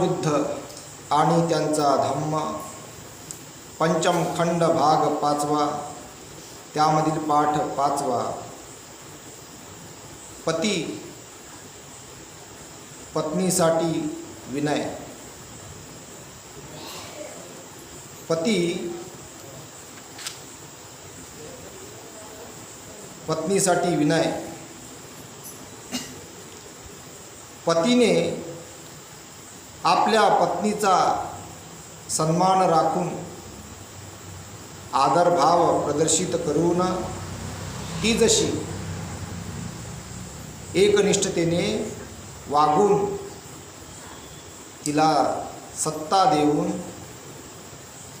बुद्ध आणि त्यांचा धम्म. पंचम खंड भाग पाचवा. त्यामधील पाठ पाचवा. पती पत्नीसाठी विनय. पती पत्नीसाठी विनय. पतीने आपल्या पत्नीचा सन्मान राखून आदरभाव प्रदर्शित करून ती जशी एकनिष्ठतेने वागून तिला सत्ता देऊन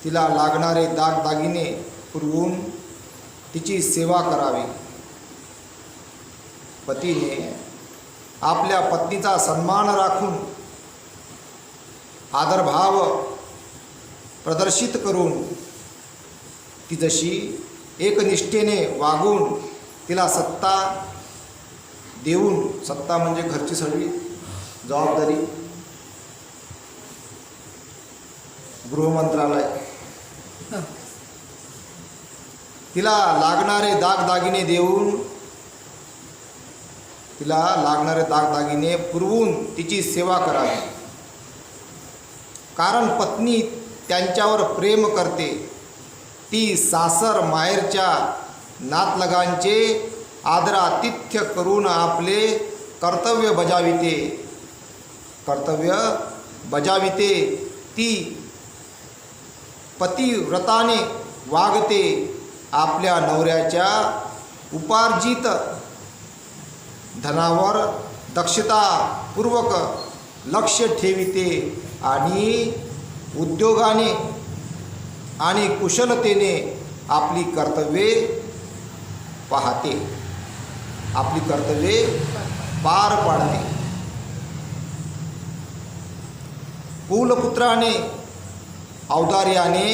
तिला लागणारे दागदागिने पुरवून तिची सेवा करावी. पतीने आपल्या पत्नीचा सन्मान राखून आदरभाव प्रदर्शित करून ती जशी एकनिष्ठेने वागून तिला सत्ता देऊन सत्ता म्हणजे घरची सगळी जबाबदारी गृहमंत्रालय. तिला लागणारे दागदागिने देऊन तिला लागणारे दागदागिने पुरवून तिची सेवा करावी. कारण पत्नी त्यांच्यावर प्रेम करते. ती सासर माहेरच्या नातलगांचे आदरातिथ्य करून आपले कर्तव्य बजाविते. कर्तव्य बजाविते. ती पतिव्रताने वागते. आपल्या नवऱ्याच्या उपार्जित धनावर दक्षतापूर्वक लक्ष ठेविते. आणि उद्योगाने आणि कुशलतेने आपली कर्तव्ये पाहते. आपली कर्तव्ये पार पाडते कुलपुत्राने औदार्याने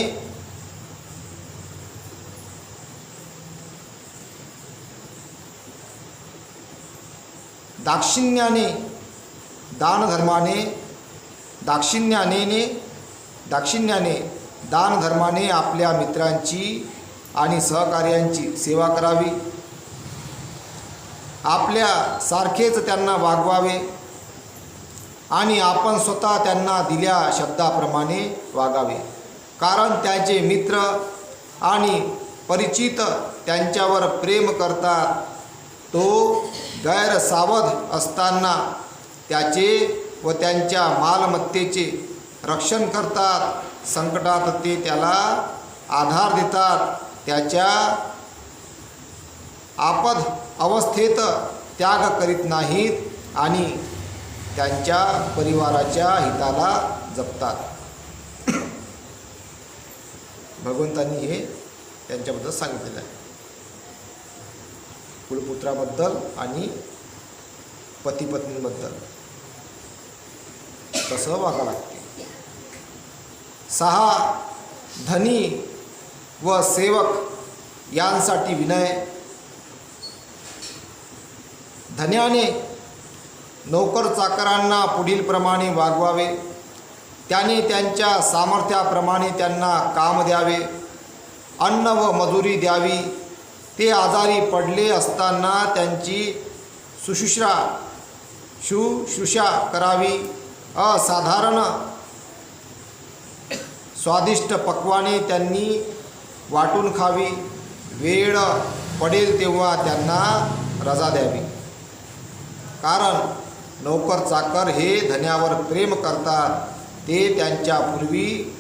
दाक्षिण्याने दानधर्माने दाक्षिण्याने दाक्षिण्याने दानधर्माने आपल्या मित्रांची आणि सहकार्यांची सेवा करावी. आपल्या सारखेच त्यांना वागवावे आणि आपण स्वतः त्यांना दिल्या शब्दाप्रमाणे वागावे. कारण त्यांचे मित्र आणि परिचित त्यांच्यावर प्रेम करतात तो गैरसावध असताना त्याचे व त्यांच्या मालमत्तेचे रक्षण करतात. संकटात ते त्याला आधार देतात. त्याच्या आपद अवस्थेत त्याग करीत नाहीत आणि त्यांच्या परिवाराच्या हिताला जपतात. भगवंतांनी हे त्यांच्याबद्दल सांगितलेलं आहे. कुलपुत्राबद्दल आणि पतीपत्नींबद्दल. तसं कसं वागा लागते सहा धनी व सेवक यांसाठी विनय. धन्याने नोकर चाकरांना पुढीलप्रमाणे वागवावे. त्याने त्यांच्या सामर्थ्याप्रमाणे त्यांना काम द्यावे. अन्न व मजुरी द्यावी. ते आजारी पडले असताना त्यांची सुशुश्रा शुश्रूषा करावी. असाधारण स्वादिष्ट पक्वाने त्यांनी वाटून खावी. वेळ पडेल तेव्हा त्यांना रजा द्यावी. कारण नोकर चाकर हे धन्यावर प्रेम करतात. ते त्यांच्यापूर्वी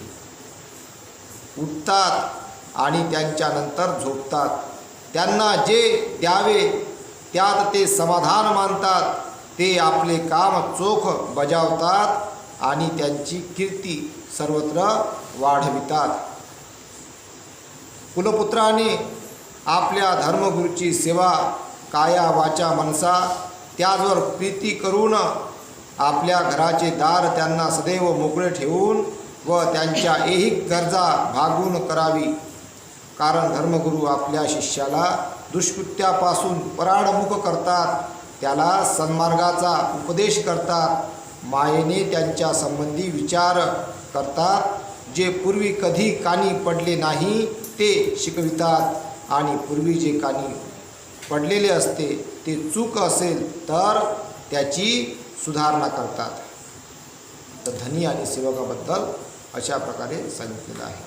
उठतात आणि त्यांच्यानंतर झोपतात. त्यांना जे द्यावे त्यात ते समाधान मानतात. ते आपले काम चोख बजावतात आणि त्यांची कीर्ती सर्वत्र वाढवितात. कुलपुत्राने आपल्या धर्मगुरूची सेवा काया वाचा मनसा त्याचवर प्रीती करून आपल्या घराचे दार त्यांना सदैव मोकळे ठेवून व त्यांच्या ऐहिक गरजा भागून करावी. कारण धर्मगुरू आपल्या शिष्याला दुष्कृत्यापासून पराडमुख करतात. त्याला सन्मार्गाचा उपदेश करतात. मायेने त्यांच्या संबंधी विचार करतात. जे पूर्वी कधी कानी पडले नाही ते शिकवितात. आणि पूर्वी जे कानी पडलेले असते ते चूक असेल तर त्याची सुधारणा करतात. तर धनी आणि सेवकाबद्दल अशा प्रकारे सांगितलेलं आहे.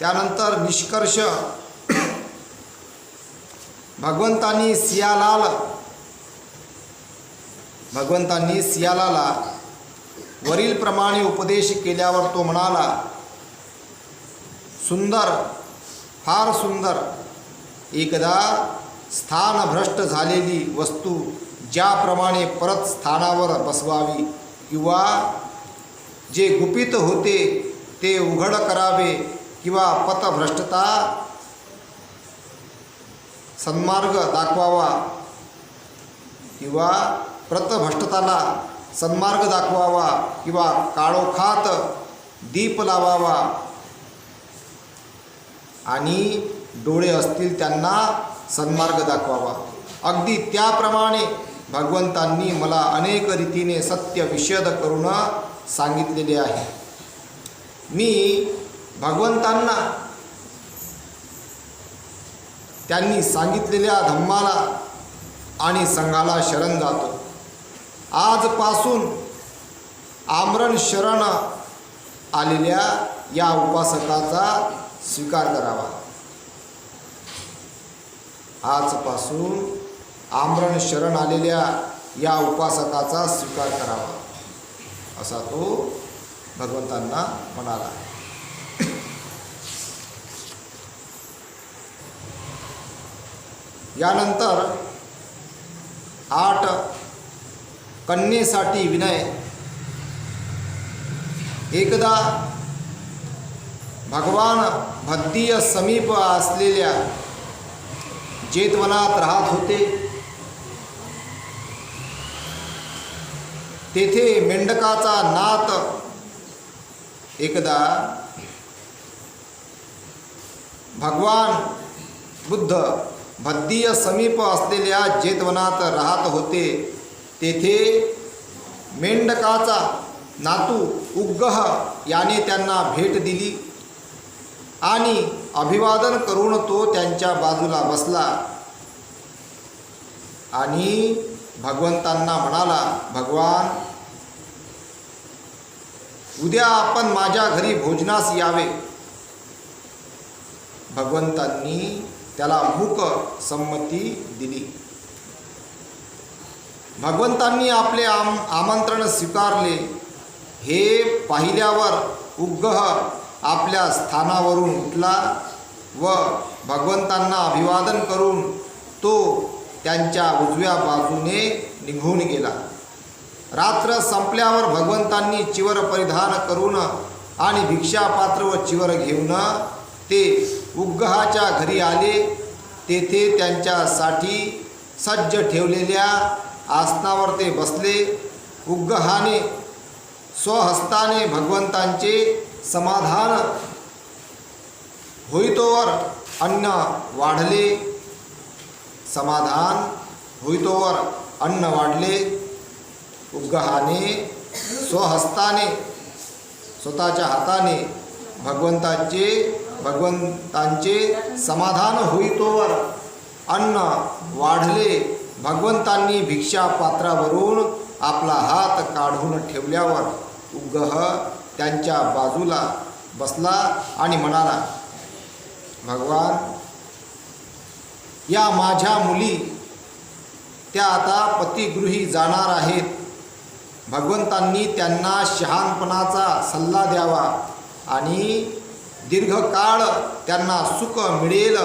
त्यानंतर निष्कर्ष भगवंतांनी सियालाल भगवंतांनी सियालाला वरीलप्रमाणे उपदेश केल्यावर तो म्हणाला सुंदर फार सुंदर एकदा स्थानभ्रष्ट झालेली वस्तू ज्याप्रमाणे परत स्थानावर बसवावी किंवा जे गुपित होते ते उघड करावे किंवा पथभ्रष्टता सन्मार्ग दाखवावा. किंवा प्रतभ्रष्टताला सन्मार्ग दाखवावा किंवा काळोखात दीप लावावा. आणि डोळे असतील त्यांना सन्मार्ग दाखवावा. अगदी त्याप्रमाणे भगवंतांनी मला अनेक रीतीने सत्य विषद करून सांगितलेले आहे. मी भगवंतांना त्यांनी सांगितलेल्या धम्माला आणि संघाला शरण जातो. आजपासून आमरण शरण आलेल्या या उपासकाचा स्वीकार करावा. आजपासून आमरण शरण आलेल्या या उपासकाचा स्वीकार करावा. असा तो भगवंतांना म्हणाला. यानंतर आठ कन्येसाठी विनय एकदा भगवान भद्दीय समीप असलेल्या जेतवनात राहत होते. तेथे मेंढकाचा नात एकदा भगवान बुद्ध भद्दीय समीप असलेल्या जेतवनात राहत होते. तेथे मेंढकाचा नातू उग्गह याने त्यांना भेट दिली आणि अभिवादन करून तो त्यांच्या बाजूला बसला. आणि भगवंतांना म्हणाला भगवान उद्या आपण माझ्या घरी भोजनास यावे. भगवंतांनी त्याला मूक संमती दिली. भगवंतांनी आपले आम आमंत्रण स्वीकारले. हे पाहिल्यावर उग्गह आपल्या स्थानावरून उठला व भगवंतांना अभिवादन करून तो त्यांच्या उजव्या बाजूने निघून गेला. रात्र संपल्यावर भगवंतांनी चिवर परिधान करून आणि भिक्षापात्र व चिवर घेऊन ते उग्गहाच्या घरी आले. तेथे त्यांच्यासाठी सज्ज ठेवलेल्या आसनावर ते बसले. उग्गहाने स्वहस्ताने भगवंतांचे समाधान होईतोवर अन्न वाढले. समाधान होईतोवर अन्न वाढले. उग्गहाने स्वहस्ताने स्वतःच्या हाताने भगवंताचे भगवंतांचे समाधान होईतोवर अन्न वाढले भगवंतांनी भिक्षा पात्रावरून आपला हात काढून ठेवल्यावर उग्गह त्यांच्या बाजूला बसला आणि म्हणाला भगवान या माझ्या मुली त्या आता पतिगृही जाणार आहेत. भगवंतांनी त्यांना शहाणपणाचा सल्ला द्यावा आणि दीर्घकाळ त्यांना सुख मिळेल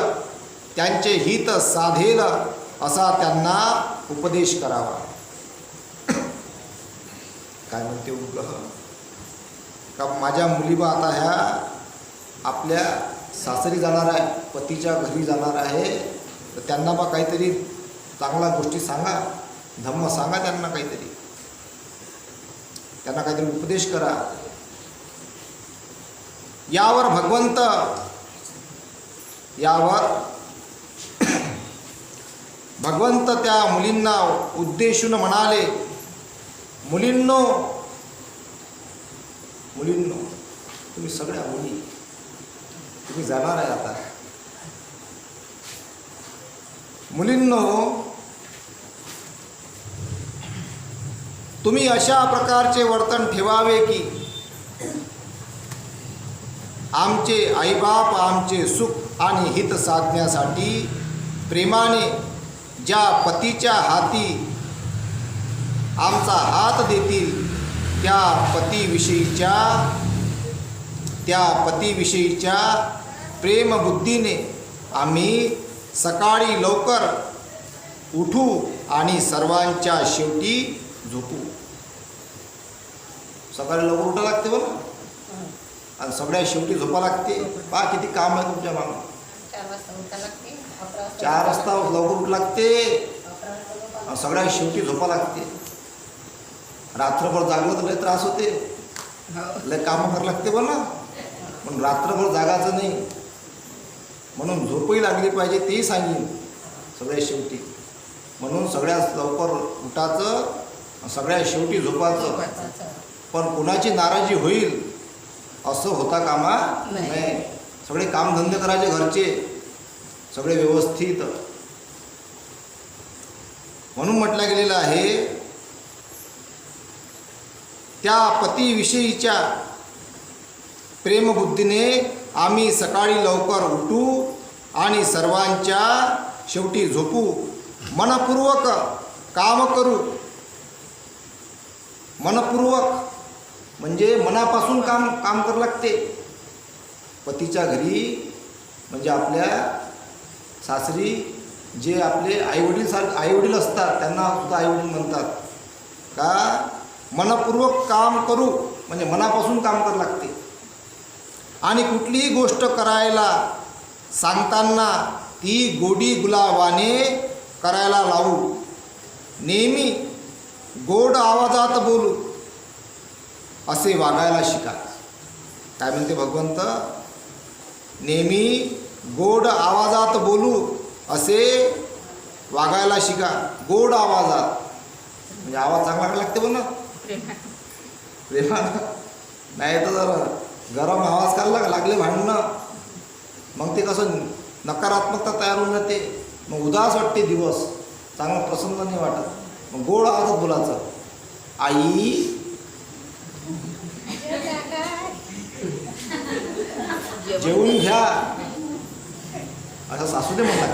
त्यांचे हित साधेल असा त्यांना उपदेश करावा. काय म्हणते उग्रह का माझ्या मुलीबा आता ह्या आपल्या सासरी जाणार आहे पतीच्या घरी जाणार आहे तर त्यांना बा काहीतरी चांगल्या गोष्टी सांगा धम्म सांगा त्यांना काहीतरी. त्यांना काहीतरी उपदेश करा. यावर भगवंत यावर भगवंत त्या मुलींना उद्देशून म्हणाले मुलींनो मुलींनो तुम्ही सगळ्या मुली तुम्ही जाणार आहे आता. मुलींनो तुम्ही अशा प्रकारचे वर्तन ठेवावे की आमचे आईबाप आमचे सुख आणि हित साधण्यासाठी प्रेमाने ज्या पतीच्या हाती आमचा हात देतील त्या पतीविषयीच्या त्या पतीविषयीच्या प्रेमबुद्धीने आम्ही सकाळी लवकर उठू आणि सर्वांच्या शेवटी झोपू. सकाळी लवकर उठा लागते बरं? आणि सगळ्या शेवटी झोपा लागते. पहा किती काम आहे तुमच्या मागं. चार वाजता लवकर उठ लागते. आणि सगळ्या शेवटी झोपा लागते. रात्रभर जागलं तर लय त्रास होते. लय कामं करावं लागते ना. पण रात्रभर जागायचं नाही. म्हणून झोपही लागली पाहिजे तेही सांगेन. सगळ्या शेवटी. म्हणून सगळ्यात लवकर उठाचं सगळ्या शेवटी झोपाचं. पण कुणाची नाराजी होईल? असं होता कामा नाही. सगळे कामधंदे करायचे घरचे. सगळे व्यवस्थित. म्हणून म्हटलं गेलेलं आहे त्या पतीविषयीच्या प्रेमबुद्धीने आम्ही सकाळी लवकर उठू आणि सर्वांच्या शेवटी झोपू. मनपूर्वक काम करू. मनपूर्वक म्हणजे मनापासून काम काम करावं लागते. पतीच्या घरी म्हणजे आपल्या सासरी जे आपले आईवडील सार आईवडील असतात त्यांना सुद्धा आईवडील म्हणतात का मनपूर्वक काम करू म्हणजे मनापासून काम करावं लागते. आणि कुठलीही गोष्ट करायला सांगताना ती गोडी गुलाबाने करायला लावू. नेहमी गोड आवाजात बोलू. असे वागायला शिका. काय म्हणते भगवंत? नेहमी गोड आवाजात बोलू असे वागायला शिका. गोड आवाजात. म्हणजे आवाज चांगला का लागते बोला ना? प्रेमानं. नाही तर जर गरम आवाज काढला का लागले भांडणं. मग ते कसं नकारात्मकता तयार होऊन जाते. मग उदास वाटते दिवस. चांगलं प्रसन्न नाही वाटत. मग गोड आवाजात बोलायचं. आई जेवून घ्या. असं सासूने म्हणतात.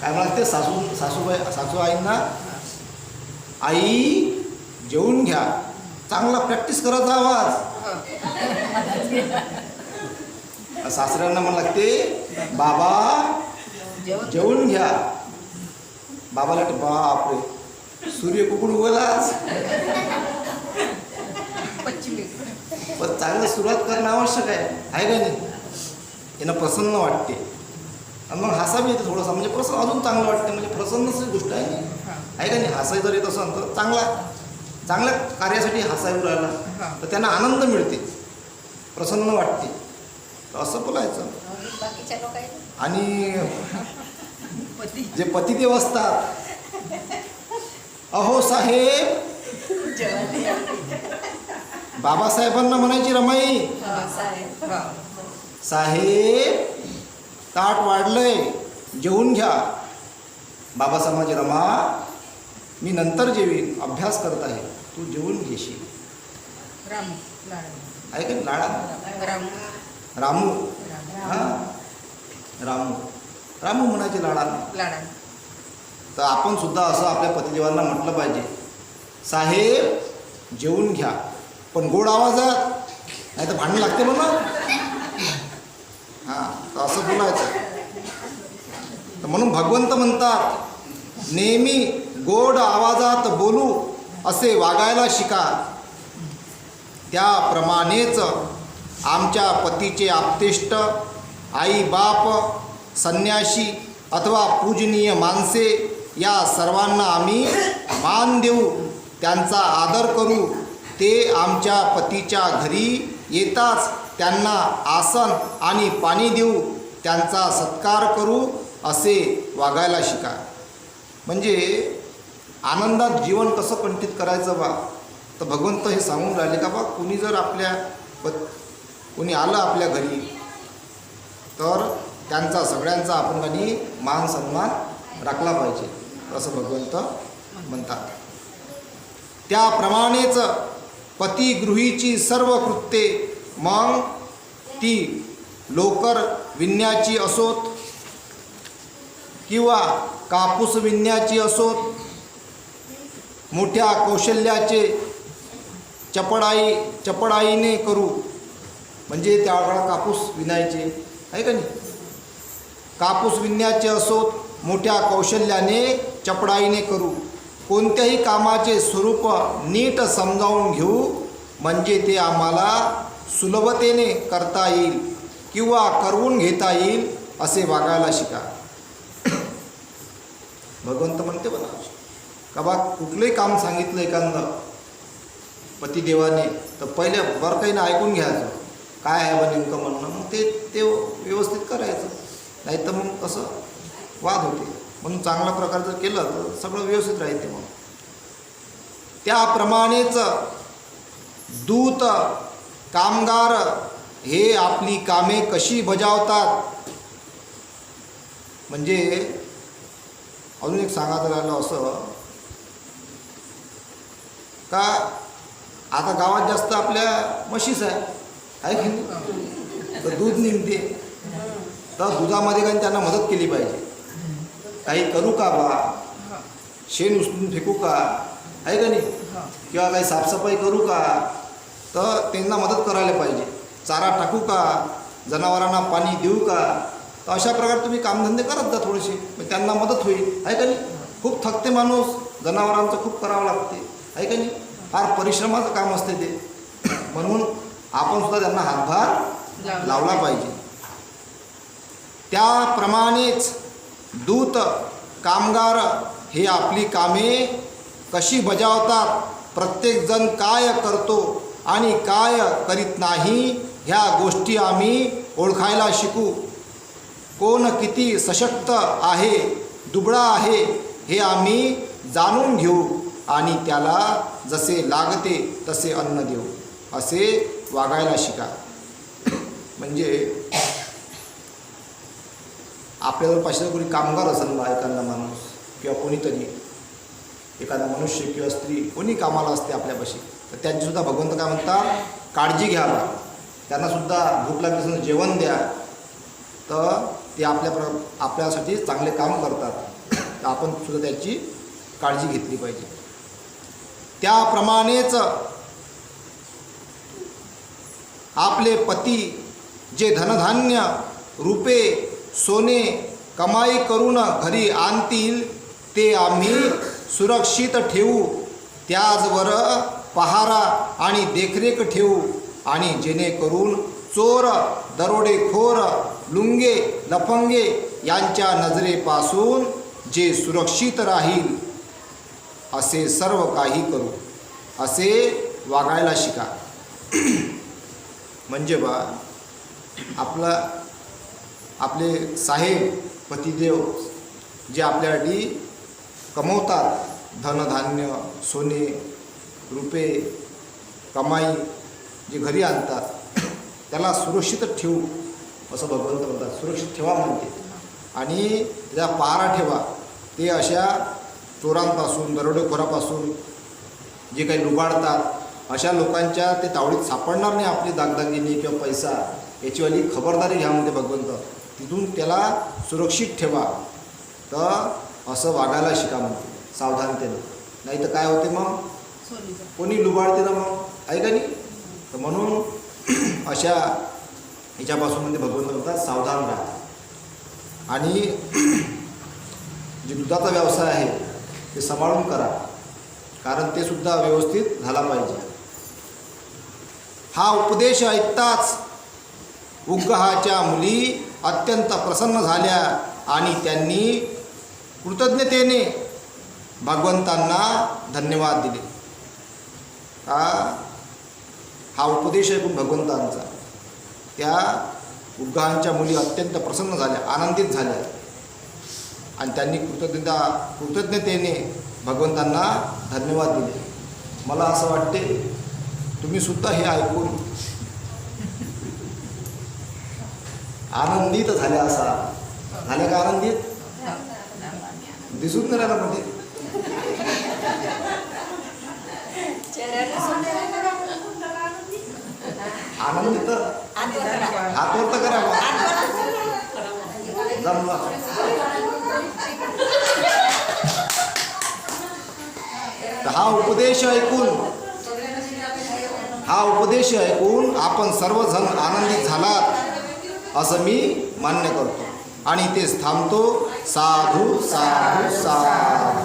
काय म्हणतात ते? सासू सासूबाई सासू आईंना आई जेवून घ्या. चांगला प्रॅक्टिस करायचा आवाज सासऱ्यांना म्हणा लागते बाबा जेवून घ्या. बाबाला वाटते बापरे सूर्य कुकडून उगलाच पण चांगलं सुरुवात करणं आवश्यक आहे. आहे का नाही? यांना प्रसन्न वाटते. आणि मग हसावी येते थोडंसं. म्हणजे प्रसन्न अजून चांगलं वाटते. म्हणजे प्रसन्नच गोष्ट आहे. आहे का नाही? हसाय जर येत असेल तर चांगला. चांगल्या कार्यासाठी हसायला राहिला तर त्यांना आनंद मिळते. प्रसन्न वाटते. तर असं बोलायचं. आणि पती. जे पतिदेव असतात. अहो साहेब. बाबासाहेबांना म्हणायची रमाई. साहेब ताट वाढलंय. जेवून घ्या. बाबासाहेब माझी रमा मी नंतर जेवीन. अभ्यास करत आहे. तू जेवून घेशील. राम. लाड आहे का लाडा? राम. रामू. हां? रामू. रामू म्हणायचे लाडा. लाडा. तर आपण सुद्धा असं आपल्या पतिदेवांना म्हटलं पाहिजे. साहेब जेवून घ्या. पण गोड आवाजात. नाही तर भांडण लागते म्हणा हां तर असं बोलायचं तर म्हणून भगवंत म्हणतात नेहमी गोड आवाजात बोलू असे वागायला शिका. त्याप्रमाणेच आमच्या पतीचे आपतेष्ट आई बाप संन्यासी अथवा पूजनीय माणसे या सर्वांना आम्ही मान देऊ त्यांचा आदर करू. ते आमच्या पतीच्या घरी येताच त्यांना आसन आणि पाणी देऊ त्यांचा सत्कार करू असे वागायला शिका. म्हणजे आनंदात जीवन कसं कंठित करायचं बा? तर भगवंत हे सांगून राहिले का बा कुणी जर आपल्या प आलं आपल्या घरी तर त्यांचा सगळ्यांचा आपण त्यांनी मान सन्मान राखला पाहिजे असं भगवंत म्हणतात. त्याप्रमाणेच पतिगृहीची सर्व कृत्ये मग ती लोकर विणण्याची असोत किंवा कापूस विणण्याची असोत मोठ्या कौशल्याचे चपडाई चपडाईने करू. म्हणजे त्यावेळेला कापूस विणायचे आहे का नाही? कापूस विणण्याचे असोत मोठ्या कौशल्याने चपडाईने करू. कोणत्याही कामाचे स्वरूप नीट समजावून घेऊ म्हणजे ते आम्हाला सुलभतेने करता येईल किंवा करवून घेता येईल असे वागायला शिका. भगवंत म्हणते बघा का बा कुठलंही काम सांगितलं एखादं पतिदेवाने तर पहिले बरं काही ना ऐकून घ्यायचं. काय आहे बा नेमकं म्हणणं? मग ते ते व्यवस्थित करायचं. नाही तर मग कसं वाद होते. म्हणून चांगल्या प्रकारे जर केलं तर सगळं व्यवस्थित राहते मग. त्याप्रमाणेच दूत कामगार हे आपली कामे कशी बजावतात? म्हणजे अजून एक सांगायचं राहिलं असं का आता गावात जास्त आपल्या म्हशीच आहे. आहे की नाही? तर दूध निघते. तर दुधामध्ये काही त्यांना मदत केली पाहिजे. काही करू का बा? शेण उचलून फेकू का? आहे का नाही? किंवा काही साफसफाई करू का? तर त्यांना मदत करायला पाहिजे. चारा टाकू का? जनावरांना पाणी देऊ का? तर अशा प्रकारे तुम्ही कामधंदे करत जा थोडेसे. मग त्यांना मदत होईल. आहे का नाही? खूप थकते माणूस. जनावरांचं खूप करावं लागते. आहे का नाही? फार परिश्रमाचं काम असते ते. म्हणून आपण सुद्धा त्यांना हातभार लावला पाहिजे. त्याप्रमाणेच दूत कामगार हे आपली कामे कशी बजावतात प्रत्येकजण काय करतो आणि काय करीत नाही ह्या गोष्टी आम्ही ओळखायला शिकू. कोण किती सशक्त आहे दुबळा आहे हे आम्ही जाणून घेऊ आणि त्याला जसे लागते तसे अन्न देऊ असे वागायला शिका. म्हणजे आपल्याजवळ पाचशे कोणी कामगार असेल बा एखादा माणूस किंवा कोणीतरी. एखादा मनुष्य किंवा स्त्री कोणी कामाला असते आपल्यापाशी. तर त्यांचीसुद्धा भगवंत काय म्हणतात काळजी घ्या त्यांनासुद्धा भूक लागली असेल जेवण द्या. तर ते आपल्या प्र आपल्यासाठी चांगले काम करतात. तर आपण सुद्धा त्याची काळजी घेतली पाहिजे. त्याप्रमाणेच आपले पती जे धनधान्य रुपे सोने कमाई करून घरी आणतील ते आम्ही सुरक्षित ठेवू. त्याचवर पहारा आणि देखरेख ठेवू आणि जेणेकरून चोर दरोडेखोर लुंगे लफंगे यांच्या नजरेपासून जे सुरक्षित राहील असे सर्व काही करू. असे वागायला शिका. म्हणजे बा आपला आपले साहेब पतिदेव जे आपल्यासाठी कमवतात धनधान्य सोने रुपये कमाई जे घरी आणतात त्याला सुरक्षितच ठेवू असं भगवंत म्हणतात. सुरक्षित ठेवा म्हणते आणि त्याचा पारा ठेवा. ते अशा चोरांपासून दरोडेखोरापासून जे काही लुबाडतात अशा लोकांच्या ते तावडीत सापडणार नाही आपली दागदागिनी किंवा पैसा. याचीवाली खबरदारी घ्या म्हणते भगवंत. तिथून त्याला सुरक्षित ठेवा. तर असं वागायला शिका म्हणते सावधानतेनं. नाही तर काय होते मग? कोणी लुबाडते ना मग आहे का नाही? तर म्हणून अशा ह्याच्यापासून म्हणजे भगवंत म्हणतात सावधान राहा. आणि जे दुधाचा व्यवसाय आहे ते सांभाळून करा. कारण ते सुद्धा व्यवस्थित झाला पाहिजे. हा उपदेश ऐकताच उग्रहाच्या मुली अत्यंत प्रसन्न झाल्या आणि त्यांनी कृतज्ञतेने भगवंतांना धन्यवाद दिले. हा हा उपदेश ऐकून भगवंतांचा. त्या उद्घांच्या मुली अत्यंत प्रसन्न झाल्या आनंदित झाल्या. आणि त्यांनी कृतज्ञता कृतज्ञतेने भगवंतांना धन्यवाद दिले. मला असं वाटते तुम्ही सुद्धा हे ऐकून आनंदित झाल्या असा. झाले का आनंदित? दिसून नाही राहिला म्हणजे आनंदित हातवर्त करावा करा हा उपदेश ऐकून हा उपदेश ऐकून आपण सर्वजण आनंदित झालात असं मी मान्य करतो. आणि तेच थांबतो. साधू साधू साधू.